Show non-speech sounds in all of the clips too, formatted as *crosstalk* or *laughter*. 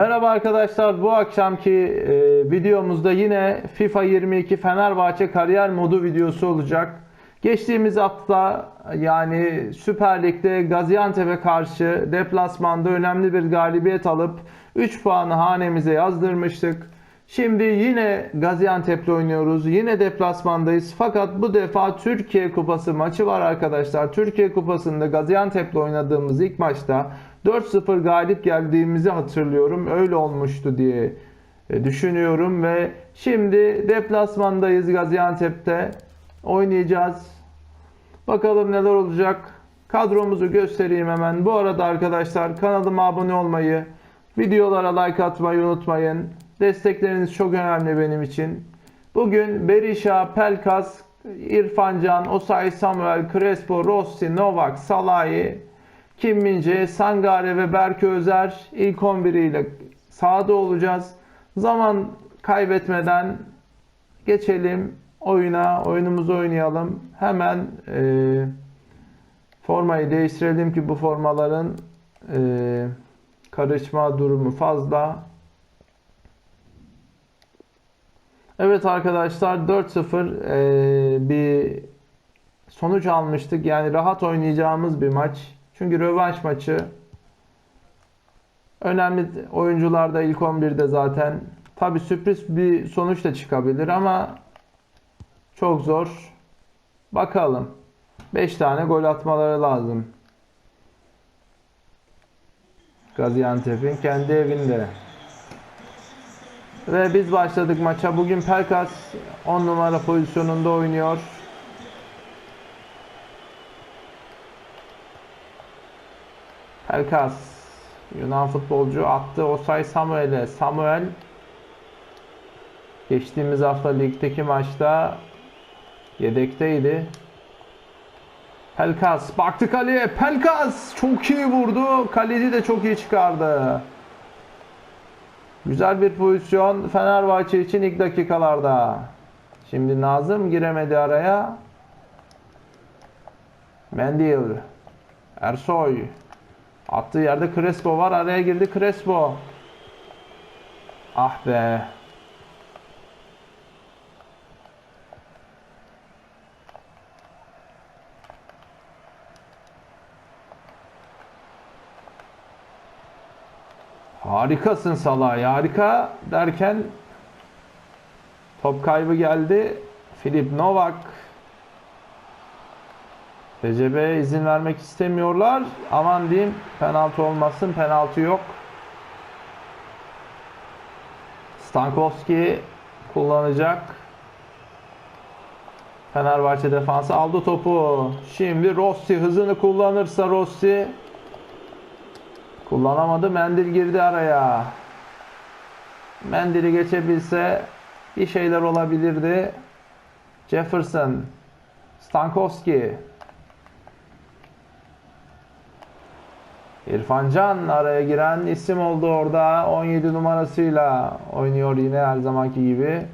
Merhaba arkadaşlar. Bu akşamki e, videomuzda yine FIFA 22 Fenerbahçe kariyer modu videosu olacak. Geçtiğimiz hafta yani Süper Lig'de Gaziantep'e karşı deplasmanda önemli bir galibiyet alıp 3 puanı hanemize yazdırmıştık. Şimdi yine Gaziantep'le oynuyoruz. Yine deplasmandayız. Fakat bu defa Türkiye Kupası maçı var arkadaşlar. Türkiye Kupası'nda Gaziantep'le oynadığımız ilk maçta 4-0 galip geldiğimizi hatırlıyorum. Öyle olmuştu diye e, düşünüyorum ve şimdi deplasmandayız Gaziantep'te. Oynayacağız. Bakalım neler olacak. Kadromuzu göstereyim hemen. Bu arada arkadaşlar kanalıma abone olmayı, videolara like atmayı unutmayın. Destekleriniz çok önemli benim için. Bugün Berisha, Pelkas, İrfan Can, Osayi Samuel, Crespo, Rossi, Novak, Salahi, Kim Mince, Sangare ve Berke Özer ilk 11 ile sahada olacağız. Zaman kaybetmeden geçelim oyuna, oyunumuzu oynayalım. Hemen e, formayı değiştirelim ki bu formaların e, karışma durumu fazla. Evet arkadaşlar 4-0 e, bir sonuç almıştık. Yani rahat oynayacağımız bir maç. Çünkü rövanş maçı. Önemli oyuncular da ilk 11'de zaten. Tabi sürpriz bir sonuç da çıkabilir ama çok zor. Bakalım. 5 tane gol atmaları lazım. Gaziantep'in kendi evinde. Ve biz başladık maça. Bugün Pelkas 10 numara pozisyonunda oynuyor. Pelkas Yunan futbolcu attı Osay Samuel'e. Samuel geçtiğimiz hafta ligdeki maçta yedekteydi. Pelkas baktı kaleye. Pelkas çok iyi vurdu. Kaleci de çok iyi çıkardı. Güzel bir pozisyon Fenerbahçe için ilk dakikalarda. Şimdi Nazım giremedi araya. Mendil. Ersoy. Attığı yerde Crespo var. Araya girdi Crespo. Ah be. Harikasın Salah. Harika derken top kaybı geldi. Filip Novak Recep'e izin vermek istemiyorlar. Aman diyeyim penaltı olmasın. Penaltı yok. Stankowski kullanacak. Fenerbahçe defansı aldı topu. Şimdi Rossi hızını kullanırsa Rossi kullanamadı. Mendil girdi araya. Mendil'i geçebilse bir şeyler olabilirdi. Jefferson Stankowski İrfan Can araya giren isim oldu orada. 17 numarasıyla oynuyor yine her zamanki gibi.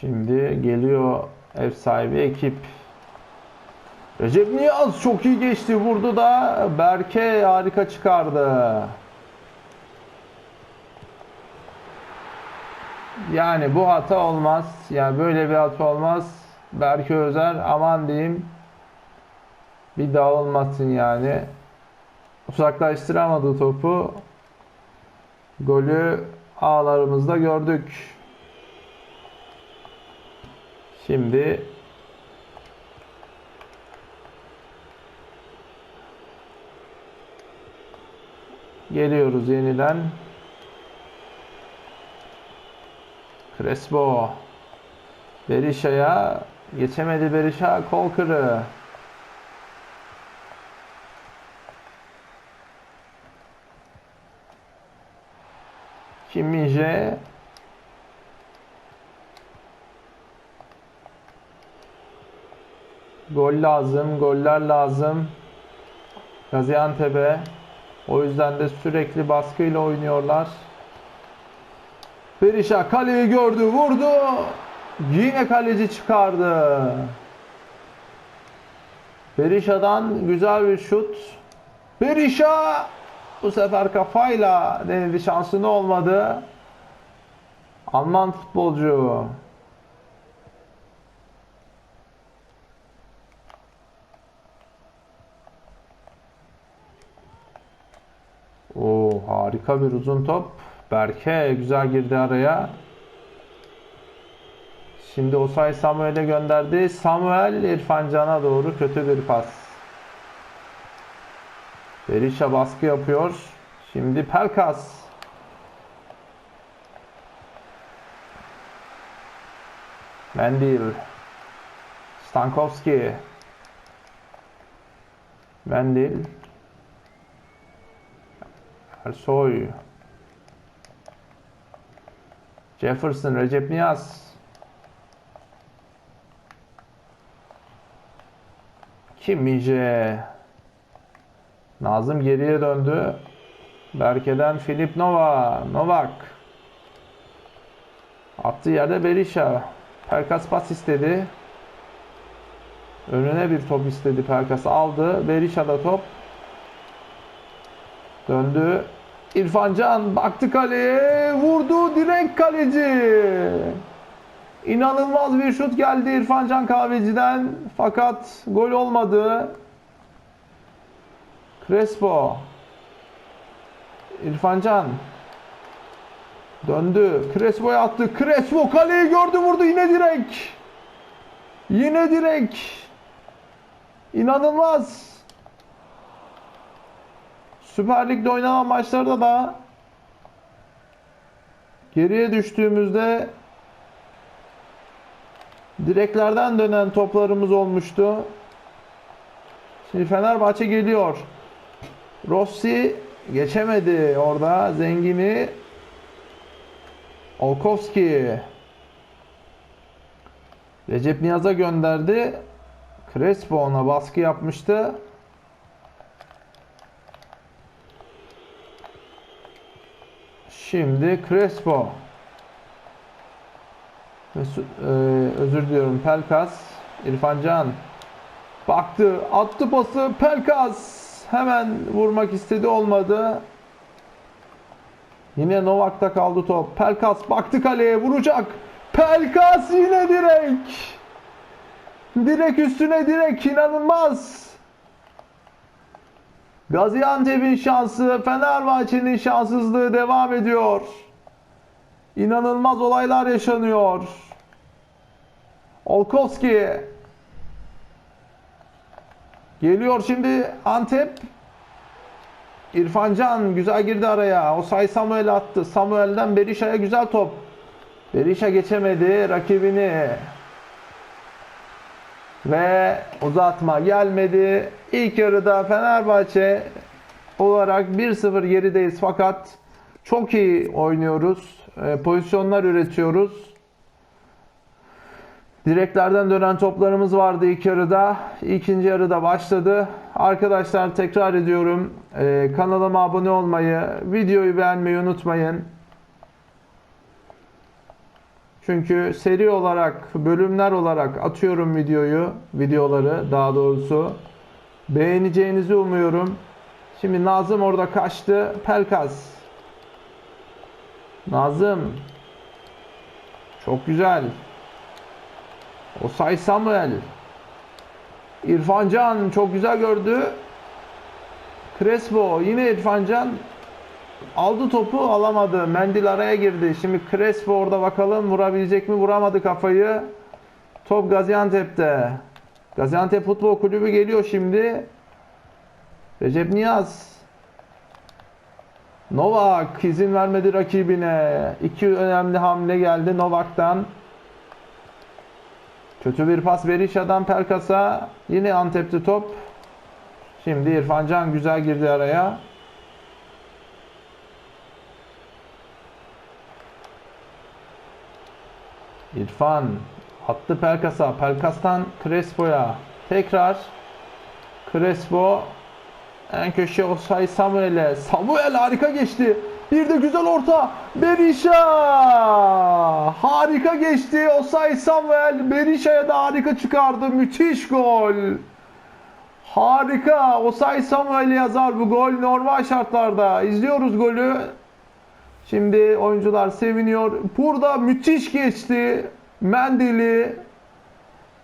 Şimdi geliyor ev sahibi ekip. Recep Niyaz çok iyi geçti. Vurdu da Berke harika çıkardı. Yani bu hata olmaz. Yani böyle bir hata olmaz. Berke Özer aman diyeyim. Bir daha olmasın yani. Uzaklaştıramadı topu. Golü ağlarımızda gördük. Şimdi geliyoruz yeniden. Crespo. Berisha'ya geçemedi Berisha kol kırı. Kim. Gol lazım, goller lazım. Gaziantep'e. O yüzden de sürekli baskıyla oynuyorlar. Berisha kaleyi gördü, vurdu. Yine kaleci çıkardı. Berisha'dan güzel bir şut. Berisha bu sefer kafayla denedi şansını olmadı. Alman futbolcu. Oo, harika bir uzun top. Berke güzel girdi araya. Şimdi Osay Samuel'e gönderdi. Samuel İrfan Can'a doğru kötü bir pas. Berisha baskı yapıyor. Şimdi Pelkas. Mendil. Stankowski. Mendil. Ersoy. Jefferson, Recep Niyaz. Kimmice. Nazım geriye döndü. Berke'den Filip Nova. Novak. Attığı yerde Berisha. Perkas pas istedi. Önüne bir top istedi. Perkas aldı. Berisha da top. Döndü. İrfan Can baktı kaleye. Vurdu direkt kaleci. İnanılmaz bir şut geldi İrfan Can Kahveci'den. Fakat gol olmadı. Crespo. İrfan Can. Döndü. Crespo'ya attı. Crespo kaleyi gördü vurdu yine direk. Yine direk. İnanılmaz. Süper Lig'de oynanan maçlarda da geriye düştüğümüzde direklerden dönen toplarımız olmuştu. Şimdi Fenerbahçe geliyor. Rossi geçemedi orada. Zengini Olkowski Recep Niyaz'a gönderdi. Crespo ona baskı yapmıştı. Şimdi Crespo. Mesut, e, özür diliyorum. Pelkas. İrfan Can. Baktı. Attı pası. Pelkas. Hemen vurmak istedi. Olmadı. Yine Novak'ta kaldı top. Pelkas baktı kaleye. Vuracak. Pelkas yine direk. Direk üstüne direk. inanılmaz. Gaziantep'in şansı, Fenerbahçe'nin şanssızlığı devam ediyor. İnanılmaz olaylar yaşanıyor. Olkowski. Geliyor şimdi Antep. İrfan Can güzel girdi araya. Osay Samuel attı. Samuel'den Berisha'ya güzel top. Berisha geçemedi rakibini. Ve uzatma gelmedi. İlk yarıda Fenerbahçe olarak 1-0 gerideyiz fakat çok iyi oynuyoruz. E, pozisyonlar üretiyoruz. Direklerden dönen toplarımız vardı ilk yarıda. İkinci yarıda başladı. Arkadaşlar tekrar ediyorum. E, kanalıma abone olmayı, videoyu beğenmeyi unutmayın. Çünkü seri olarak, bölümler olarak atıyorum videoyu, videoları daha doğrusu. Beğeneceğinizi umuyorum. Şimdi Nazım orada kaçtı. Pelkas. Nazım. Çok güzel. Osay Samuel. İrfan Can çok güzel gördü. Crespo yine İrfan Can aldı topu alamadı. Mendil araya girdi. Şimdi Crespo orada bakalım vurabilecek mi? Vuramadı kafayı. Top Gaziantep'te. Gaziantep Futbol Kulübü geliyor şimdi. Recep Niyaz. Novak izin vermedi rakibine. İki önemli hamle geldi Novak'tan. Kötü bir pas Berisha'dan Pelkas'a. Yine Antep'te top. Şimdi İrfan Can güzel girdi araya. İrfan attı Pelkas'a. Pelkas'tan Crespo'ya. Tekrar Crespo en köşe Osay Samuel'e. Samuel harika geçti. Bir de güzel orta. Berisha. Harika geçti. Osay Samuel Berisha'ya da harika çıkardı. Müthiş gol. Harika. Osay Samuel yazar bu gol normal şartlarda. İzliyoruz golü. Şimdi oyuncular seviniyor. Burada müthiş geçti. Mendili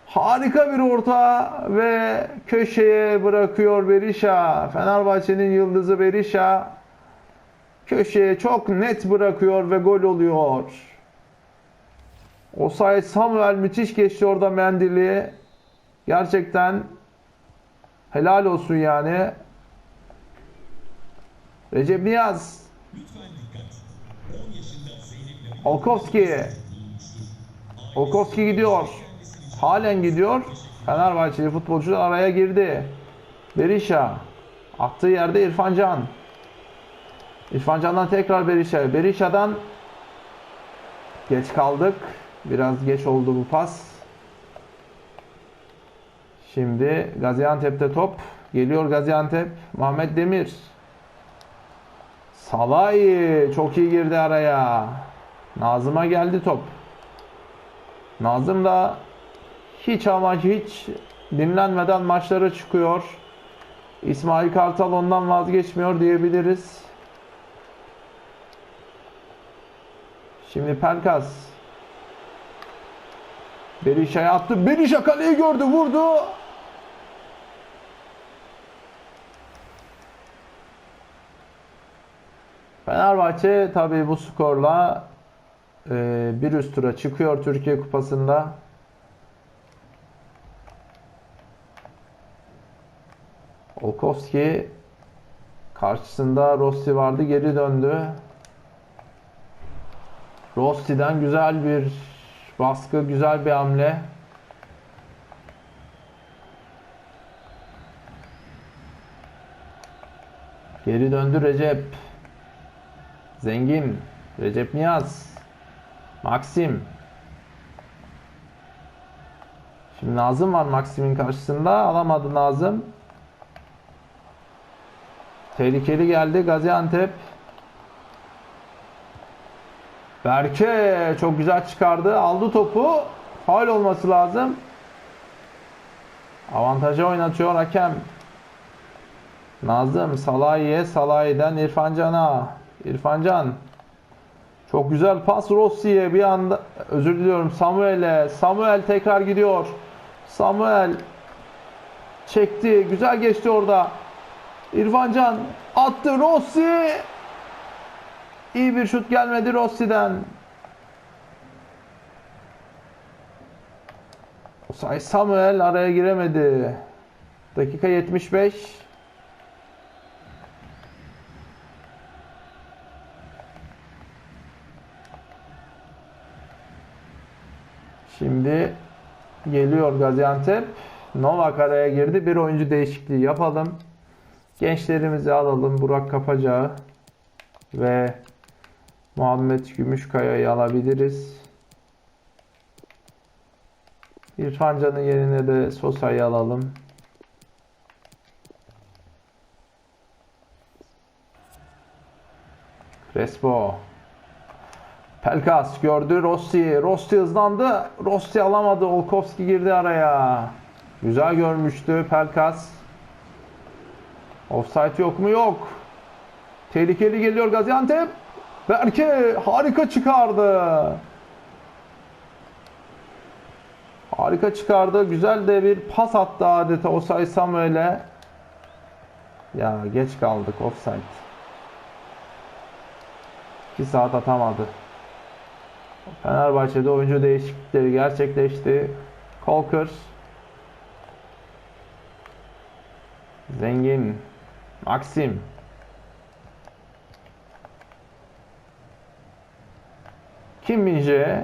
harika bir orta ve köşeye bırakıyor Berisha. Fenerbahçe'nin yıldızı Berisha köşeye çok net bırakıyor ve gol oluyor. Osay Samuel müthiş geçti orada Mendili. Gerçekten helal olsun yani. Recep Niyaz Olkowski. Olkowski gidiyor. Halen gidiyor. Fenerbahçeli futbolcular araya girdi. Berisha. Attığı yerde İrfan Can. İrfan Can'dan tekrar Berisha. Berisha'dan geç kaldık. Biraz geç oldu bu pas. Şimdi Gaziantep'te top. Geliyor Gaziantep. Muhammed Demir. Salahi çok iyi girdi araya. Nazım'a geldi top. Nazım da hiç ama hiç dinlenmeden maçlara çıkıyor. İsmail Kartal ondan vazgeçmiyor diyebiliriz. Şimdi Pelkas. Berisha'ya attı. Berisha kaleyi gördü, vurdu. Fenerbahçe tabii bu skorla e, bir üst tura çıkıyor Türkiye Kupası'nda. Olkowski karşısında Rossi vardı geri döndü. Rossi'den güzel bir baskı, güzel bir hamle. Geri döndü Recep. Zengin. Recep Niyaz. Maxim. Şimdi Nazım var Maxim'in karşısında. Alamadı Nazım. Tehlikeli geldi Gaziantep. Berke çok güzel çıkardı. Aldı topu. Faul olması lazım. Avantaja oynatıyor hakem. Nazım Salahi'ye, Salahi'den İrfan Can'a. Çok güzel pas Rossi'ye bir anda özür diliyorum Samuel'e. Samuel tekrar gidiyor. Samuel çekti. Güzel geçti orada. İrfan Can attı Rossi. İyi bir şut gelmedi Rossi'den. Osay Samuel araya giremedi. Dakika 75. Şimdi geliyor Gaziantep. Novak araya girdi. Bir oyuncu değişikliği yapalım. Gençlerimizi alalım. Burak Kapacağı ve Muhammed Gümüşkaya'yı alabiliriz. İrfan Can'ın yerine de Sosa'yı alalım. Crespo. Pelkas gördü Rossi. Rossi hızlandı. Rossi alamadı. Olkowski girdi araya. Güzel görmüştü Pelkas. Offside yok mu? Yok. Tehlikeli geliyor Gaziantep. Berke harika çıkardı. Harika çıkardı. Güzel de bir pas attı adeta Osay Samuel'e. Ya geç kaldık offside. 2 saat atamadı. Fenerbahçe'de oyuncu değişiklikleri gerçekleşti. Kolkır. Zengin. Maxim. Kim Minje.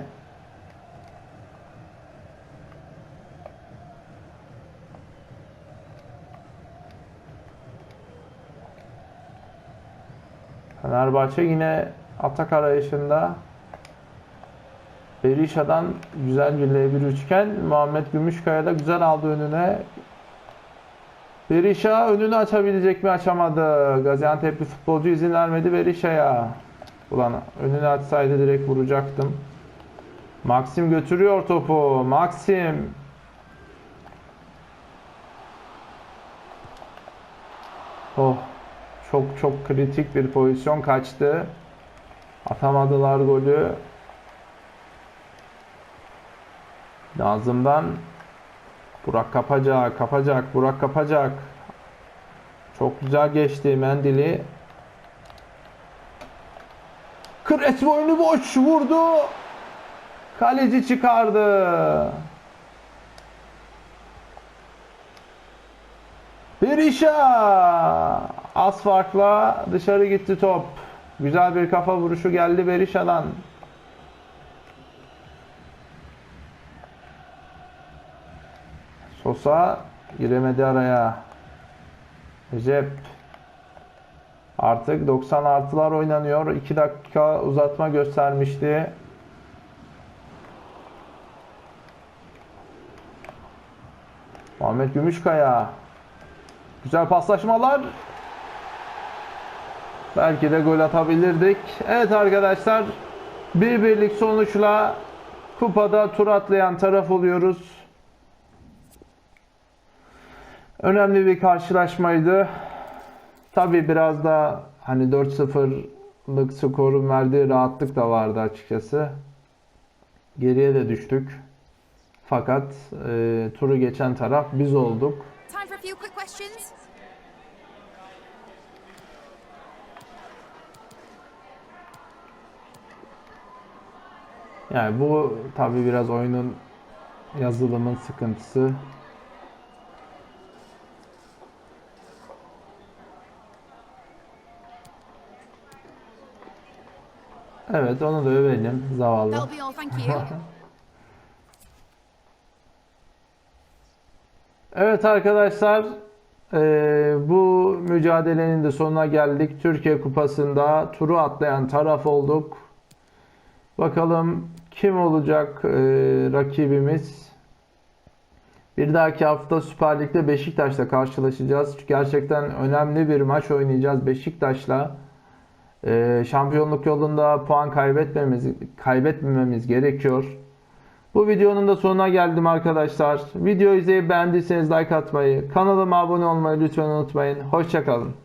Fenerbahçe yine atak arayışında. Berisha'dan güzel bir L1 üçgen. Muhammed Gümüşkaya da güzel aldı önüne. Berisha önünü açabilecek mi? Açamadı. Gaziantep'li futbolcu izin vermedi Berisha'ya. Ulan önüne atsaydı direkt vuracaktım. Maxim götürüyor topu. Maxim. Oh. Çok çok kritik bir pozisyon kaçtı. Atamadılar golü. Nazım'dan Burak kapacak, kapacak, Burak kapacak. Çok güzel geçti Mendili. Crespo önü boş vurdu. Kaleci çıkardı. Berisha az farkla dışarı gitti top. Güzel bir kafa vuruşu geldi Berisha'dan. Sosa giremedi araya. Recep. Artık 90 artılar oynanıyor. 2 dakika uzatma göstermişti. Muhammed Gümüşkaya. Güzel paslaşmalar. Belki de gol atabilirdik. Evet arkadaşlar. Bir birlik sonuçla kupada tur atlayan taraf oluyoruz. Önemli bir karşılaşmaydı. Tabi biraz da hani 4-0'lık skorun verdiği rahatlık da vardı açıkçası. Geriye de düştük. Fakat e, turu geçen taraf biz olduk. Yani bu tabi biraz oyunun yazılımın sıkıntısı. Evet onu da övelim zavallı. That'll be all, thank you. *laughs* Evet arkadaşlar eee, bu mücadelenin de sonuna geldik. Türkiye Kupası'nda turu atlayan taraf olduk. Bakalım kim olacak eee, rakibimiz? Bir dahaki hafta Süper Lig'de Beşiktaş'la karşılaşacağız. Gerçekten önemli bir maç oynayacağız Beşiktaş'la. Eee, şampiyonluk yolunda puan kaybetmemiz kaybetmememiz gerekiyor. Bu videonun da sonuna geldim arkadaşlar. Videoyu izleyip beğendiyseniz like atmayı, kanalıma abone olmayı lütfen unutmayın. Hoşçakalın.